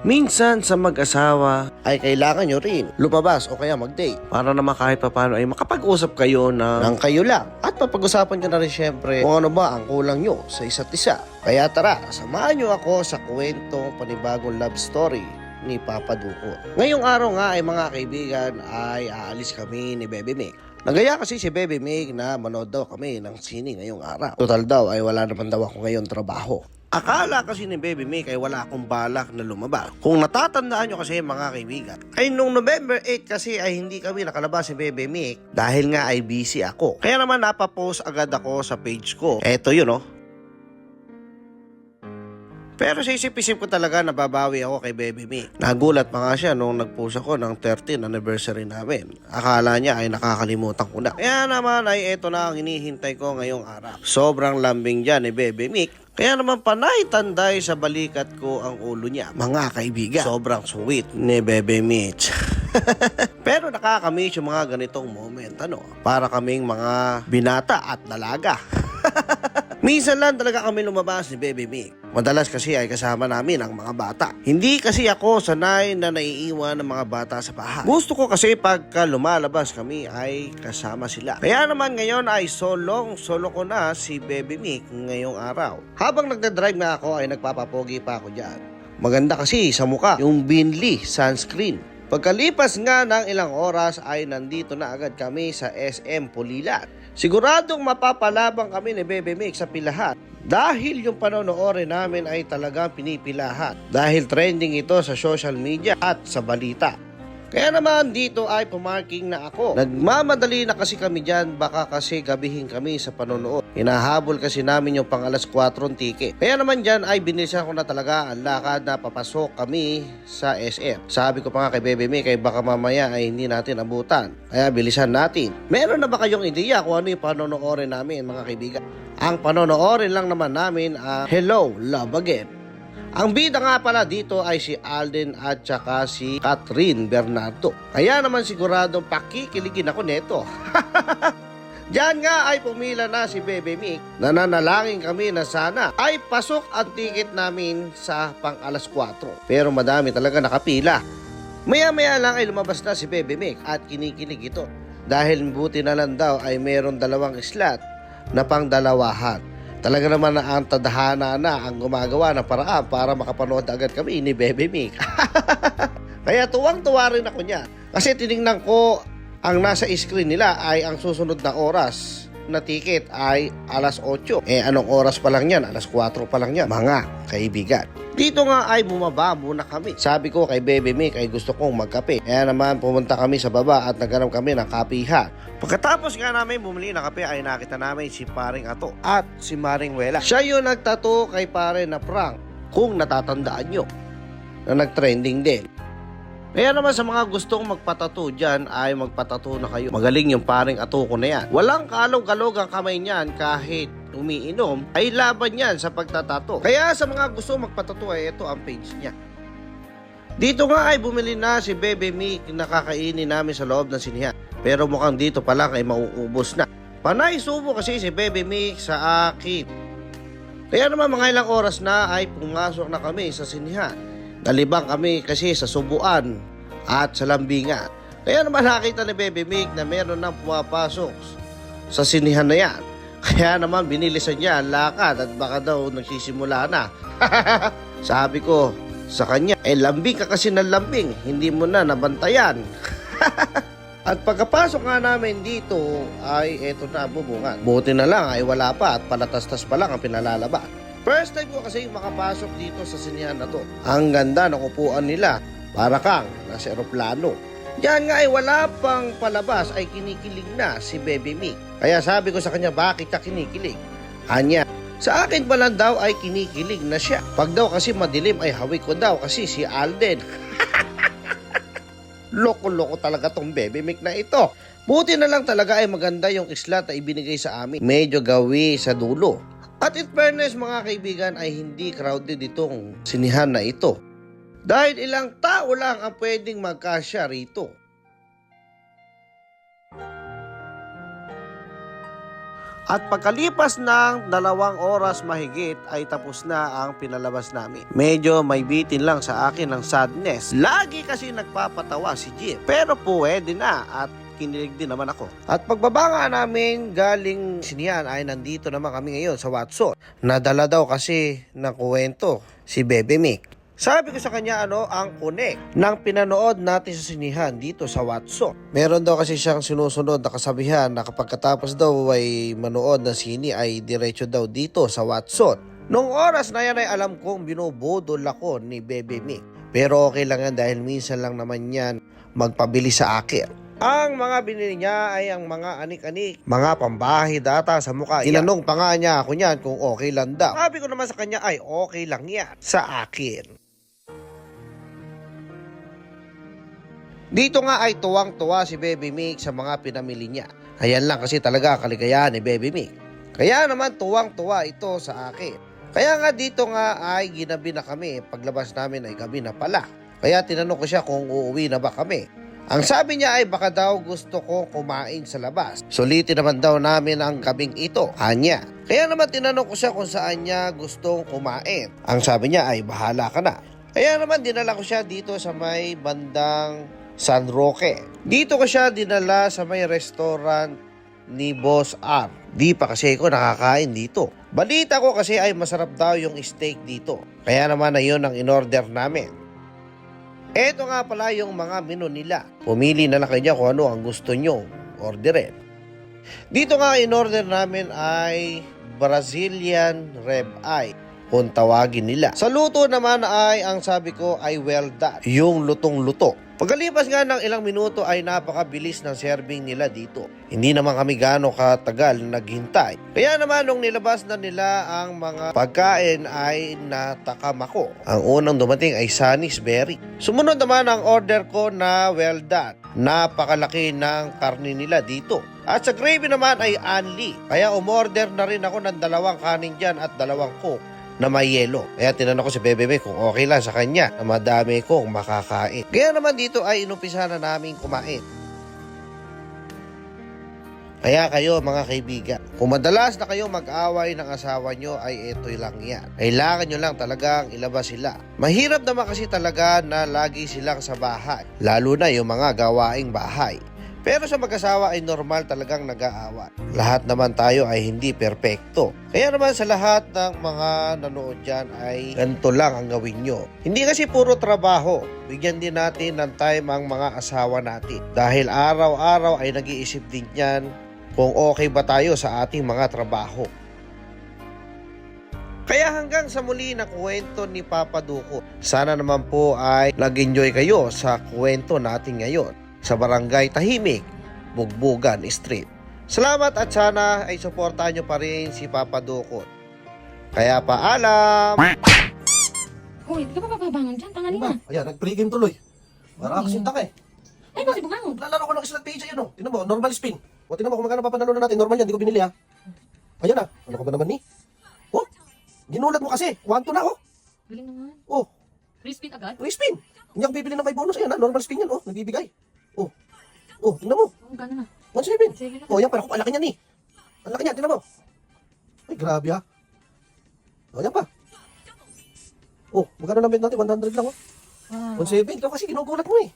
Minsan sa mag-asawa ay kailangan nyo rin lumabas o kaya mag-date para naman kahit papano ay makapag-usap kayo ng, ng kayo lang. At mapag-usapan nyo na rin syempre kung ano ba ang kulang nyo sa isa't isa. Kaya tara, samahan nyo ako sa kwentong panibagong love story ni Papa Duko. Ngayong araw nga ay mga kaibigan ay aalis kami ni Bebe Mick. Nagaya kasi si Bebe Mig na manood daw kami ng sine ngayong araw. Total daw ay wala naman daw ako ngayon trabaho. Akala kasi ni Baby Mick ay wala akong balak na lumabas. Kung natatandaan nyo kasi mga kaibigan, ay nung November 8 kasi ay hindi kami nakalabas si Baby Mick dahil nga ay busy ako. Kaya naman napapost agad ako sa page ko. Eto yun oh. Pero sa isip-isip ko talaga nababawi ako kay Baby Me. Nagulat pa nga siya nung nag-post ako ng 13th anniversary namin. Akala niya ay nakakalimutan ko na. Kaya naman ay eto na ang hinihintay ko ngayong araw. Sobrang lambing dyan ni Baby Mick. Kaya naman panay tanday sa balikat ko ang ulo niya. Mga kaibigan, sobrang sweet ni Bebe Mitch. Pero nakakamiss yung mga ganitong moment, ano? Para kaming mga binata at dalaga. Minsan lang talaga kami lumabas ni Baby Mick. Madalas kasi ay kasama namin ang mga bata. Hindi kasi ako sanay na naiiwan ng mga bata sa bahay. Gusto ko kasi pagka lumalabas kami ay kasama sila. Kaya naman ngayon ay solong solo ko na si Baby Mick ngayong araw. Habang nagdadrive na ako ay nagpapapogi pa ako dyan. Maganda kasi sa muka yung Binli sunscreen. Pagkalipas nga ng ilang oras ay nandito na agad kami sa SM Pulilan. Siguradong mapapalabang kami ni Bebe Mix sa pilahan dahil yung panonoodin namin ay talagang pinipilahan dahil trending ito sa social media at sa balita. Kaya naman dito ay pumarking na ako. Nagmamadali na kasi kami dyan baka kasi gabihin kami sa panonood. Hinahabol kasi namin yung pang alas 4 ticket. Kaya naman dyan ay binilisan ko na talaga ang lakad na papasok kami sa SM. Sabi ko pa nga kay Bebe May kay baka mamaya ay hindi natin abutan. Kaya bilisan natin. Meron na ba kayong ideya kung ano yung panonoodin namin mga kaibigan? Ang panonoodin lang naman namin ang Hello, Love Again. Ang bida nga pala dito ay si Alden at saka si Catherine Bernardo. Kaya naman siguradong pakikiligin ako neto. Diyan nga ay pumila na si Bebe Mick. Nananalangin kami na sana ay pasok ang ticket namin sa pang alas 4. Pero madami talaga nakapila. Maya-maya lang ay lumabas na si Bebe Mick at kinikilig ito. Dahil buti na lang daw ay meron dalawang slot na pang dalawahan. Talaga naman na ang tadhana na ang gumagawa ng paraan para makapanood agad kami ni Bebe Mick. Kaya tuwang-tuwa rin ako niya. Kasi tiningnan ko ang nasa screen nila ay ang susunod na oras na ticket ay alas 8. Eh anong oras pa lang yan? Alas 4 pa lang yan. Mga kaibigan. Dito nga ay bumaba muna kami. Sabi ko kay Bebe Mick ay gusto kong magkape. Kaya naman pumunta kami sa baba at naghanap kami ng kapihan. Pagkatapos nga namin bumili ng kape ay nakita namin si Paring Ato at si Maring Wela. Siya yung nagtato kay Pare na prank kung natatandaan nyo na nagtrending din. Kaya naman sa mga gustong magpatato dyan ay magpatato na kayo. Magaling yung paring ato ko na yan. Walang kalog-kalog ang kamay niyan kahit umiinom ay laban yan sa pagtatato. Kaya sa mga gusto magpatato ay ito ang page niya. Dito nga ay bumili na si Bebe Mick na kakainin namin sa loob ng sinihan. Pero mukhang dito pa lang ay mauubos na. Panay subo kasi si Bebe Mick sa akin. Kaya naman mga ilang oras na ay pumasok na kami sa sinihan. Nalibang kami kasi sa subuan at sa lambingan. Kaya naman nakita ni Bebe Mick na meron nang pumapasok sa sinihan na yan. Kaya naman binilisan niya ang lakad at baka daw nagsisimula na. Sabi ko sa kanya, eh lambing ka kasi ng lambing, hindi mo na nabantayan. at pagkapasok nga namin dito ay eto na bubungan. Buti na lang ay wala pa at palatastas pa lang ang pinalalaba. First time ko kasi makapasok dito sa sinihan na to. Ang ganda ng upuan nila. Para kang nasa eroplano. Diyan nga ay wala pang palabas ay kinikilig na si Baby Mick. Kaya sabi ko sa kanya, bakit ka kinikilig? Anya, sa akin pa lang daw ay kinikilig na siya. Pag daw kasi madilim ay hawik ko daw kasi si Alden. Loko-loko talaga tong Baby Mick na ito. Buti na lang talaga ay maganda yung islat na ibinigay sa amin. Medyo gawi sa dulo. At in fairness mga kaibigan ay hindi crowded itong sinihan na ito. Dahil ilang tao lang ang pwedeng magkasya rito. At pagkalipas ng dalawang oras mahigit ay tapos na ang pinalabas namin. Medyo may bitin lang sa akin ng sadness. Lagi kasi nagpapatawa si Jim. Pero pwede na at kinilig din naman ako. At pagbaba nga namin galing siniyan ay nandito naman kami ngayon sa Watson. Nadala daw kasi ng kuwento si Bebe Mick. Sabi ko sa kanya ano ang connect ng pinanood natin sa sinihan dito sa Watson. Meron daw kasi siyang sinusunod na kasabihan na kapag katapos daw ay manood ng sini ay diretso daw dito sa Watson. Nung oras na yan ay alam kong binubudol ako ni Bebe Mick. Pero okay lang yan dahil minsan lang naman yan magpabili sa akin. Ang mga binili niya ay ang mga anik-anik, mga pambahay data sa mukha. Tinanong pa nga niya ako niyan kung okay lang daw. Sabi ko naman sa kanya ay okay lang yan sa akin. Dito nga ay tuwang-tuwa si Baby Mick sa mga pinamili niya. Ayan lang kasi talaga kaligayahan ni Baby Mick. Kaya naman tuwang-tuwa ito sa akin. Kaya nga dito nga ay ginabi na kami. Paglabas namin ay gabi na pala. Kaya tinanong ko siya kung uuwi na ba kami. Ang sabi niya ay baka daw gusto ko kumain sa labas. Sulitin naman daw namin ang gabing ito, kanya. Kaya naman tinanong ko siya kung saan niya gustong kumain. Ang sabi niya ay bahala ka na. Kaya naman dinala ko siya dito sa may bandang San Roque. Dito ko siya dinala sa may restaurant ni Boss R. Di pa kasi ako nakakain dito. Balita ko kasi ay masarap daw yung steak dito. Kaya naman na yun ang in-order namin. Eto nga pala yung mga menu nila. Pumili na lang kayo kung ano ang gusto nyo orderin. Dito nga in-order namin ay Brazilian Reb Eye kung tawagin nila. Sa luto naman ay ang sabi ko ay well done. Yung lutong-luto. Pagkalipas nga ng ilang minuto ay napakabilis ng serving nila dito. Hindi naman kami gaano katagal na naghintay. Kaya naman nung nilabas na nila ang mga pagkain ay natakam ako. Ang unang dumating ay Sunny's Berry. Sumunod naman ang order ko na well done. Napakalaki ng karni nila dito. At sa gravy naman ay Anli. Kaya umorder na rin ako ng dalawang kanin dyan at dalawang coke na may yelo. Kaya tinanong ko si Bebe kung okay lang sa kanya na madami kong makakain. Kaya naman dito ay inumpisa na namin kumain. Kaya kayo mga kaibigan, kung madalas na kayo mag-away ng asawa nyo ay ito lang yan. Kailangan nyo lang talagang ilabas sila. Mahirap naman kasi talaga na lagi silang sa bahay. Lalo na yung mga gawaing bahay. Pero sa mag-asawa ay normal talagang nag-aaway. Lahat naman tayo ay hindi perpekto. Kaya naman sa lahat ng mga nanood dyan ay ganito lang ang gawin nyo. Hindi kasi puro trabaho. Bigyan din natin ng time ang mga asawa natin. Dahil araw-araw ay nag-iisip din yan kung okay ba tayo sa ating mga trabaho. Kaya hanggang sa muli na kwento ni Papa Duko. Sana naman po ay nag-enjoy kayo sa kwento natin ngayon sa Barangay Tahimik, Bugbugan Street. Salamat at sana ay suportahan nyo pa rin si Papa Duko. Kaya paalam! Hoy, di ka pa babangon dyan? Tangali Diba? na. Ayan, nag-pregame tuloy. Para kasi taka eh. Ay, kasi bumangon. Lalaro ko ng slot page ayan o. Tinan mo, normal spin. O tinan mo kung magkano papanalo na natin. Normal yan, di ko binili ha. Ayan na. Ano ka ba naman ni? Oh, ginulat mo kasi. 1-2 na oh. Galing naman. Oh, Free spin agad? free spin. Hindi ako bibili ng may bonus. Ayan ha, normal spin yan oh. Nagbibigay. Oh, oh, tingnan mo. Oh, gano'n na. 1-7. Sige na. Oh, yan parang ang laki niyan ni. Ang laki niyan, tingnan mo. Ay, grabe ha. Oh, yan pa. Oh, magkano na bet natin? 100 lang oh. Wow. 1-7. Ikaw kasi ginugulat mo eh.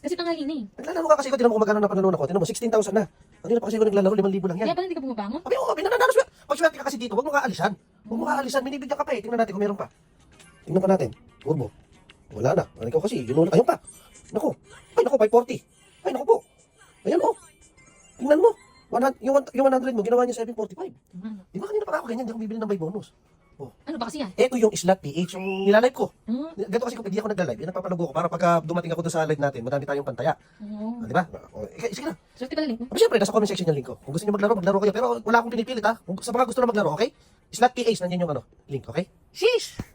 Kasi tangali na eh. Naglalaro ka kasi ko. Tingnan mo kung magkano na panalo ako. Tingnan mo, 16,000 na. Kanina pa kasi ko naglalaro, 5,000 lang yan. Kaya pala hindi ka bumabangon? Abi, oo, binanananos mo. Pag swerte ka kasi dito, huwag mo kaalisan. Huwag mo kaalisan, binibigyan ka pa eh. Tingnan natin kung meron pa. Tingnan pa natin. Turbo. Wala na. Ano ikaw kasi, ginulat. Ayun pa. Naku. Ay, naku, 540. Ay, naku po. Ayan, oh. Tingnan mo. 100, yung, yung 100 mo, ginawa niya 745. Ano? Di ba kanina pa ako ganyan, di ako bibili ng may bonus. Ano ba kasi yan? Ito yung slot PH, yung nilalive ko. Hmm? Ganito kasi kung hindi ako nagla-live, yan nagpapalago ko para pagka dumating ako doon sa live natin, madami tayong pantaya. Oo. Ah, Di ba? O, eh, sige na. Swerte pala link mo. Pero syempre, nasa comment section yung link ko. Kung gusto niyo maglaro, maglaro kayo. Pero wala akong pinipilit ha. Kung sa mga gusto na maglaro, okay? Slot PH, nandiyan yung ano, link, okay? Sheesh!